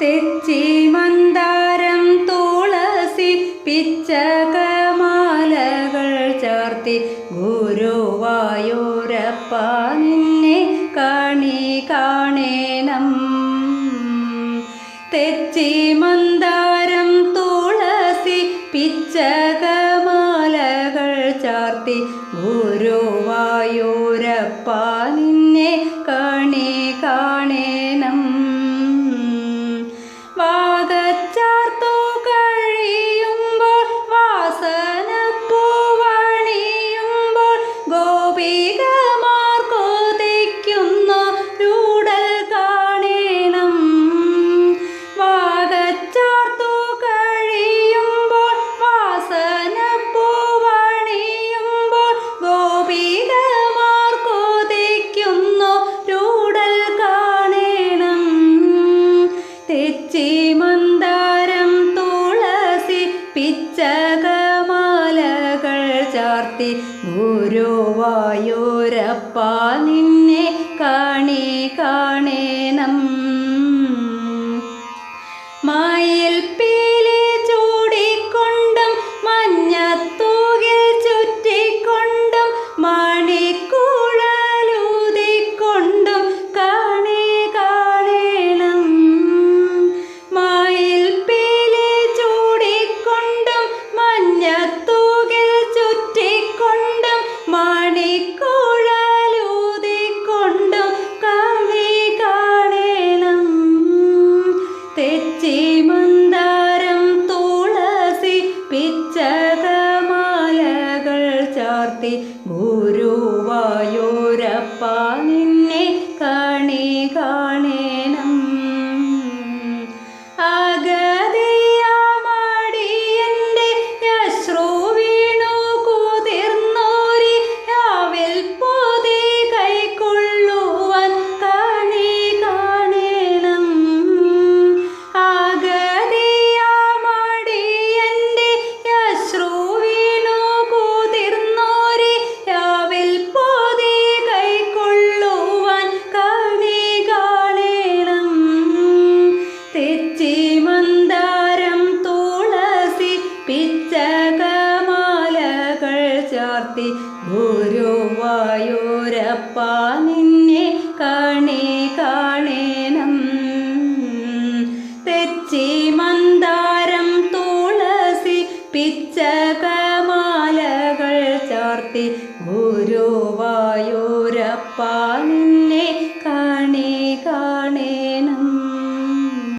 തെച്ചി മന്ദാരം തുളസി പിച്ചകമാലകൾ ചാർത്തി ഗുരുവായൂരപ്പ നിന്നെ കണി കാണേനം തെച്ചി മന്ദാരം തുളസി പിച്ചകമാലകൾ ചാർത്തി ഗുരുവായൂരപ്പ சிகமா ഗുരുവായൂരപ്പ നിന്നെ കാണേ കാണേ നമ്മ ഗുരുവായൂരപ്പാങ്ങ കാത്തി ഗുരുവായൂരപ്പ നിന്നെ കാണേ കാണേനം തെച്ചി മന്ദാരം തുളസി പിച്ചകമാലകൾ ചാർത്തി ഗുരുവായൂരപ്പ നിന്നെ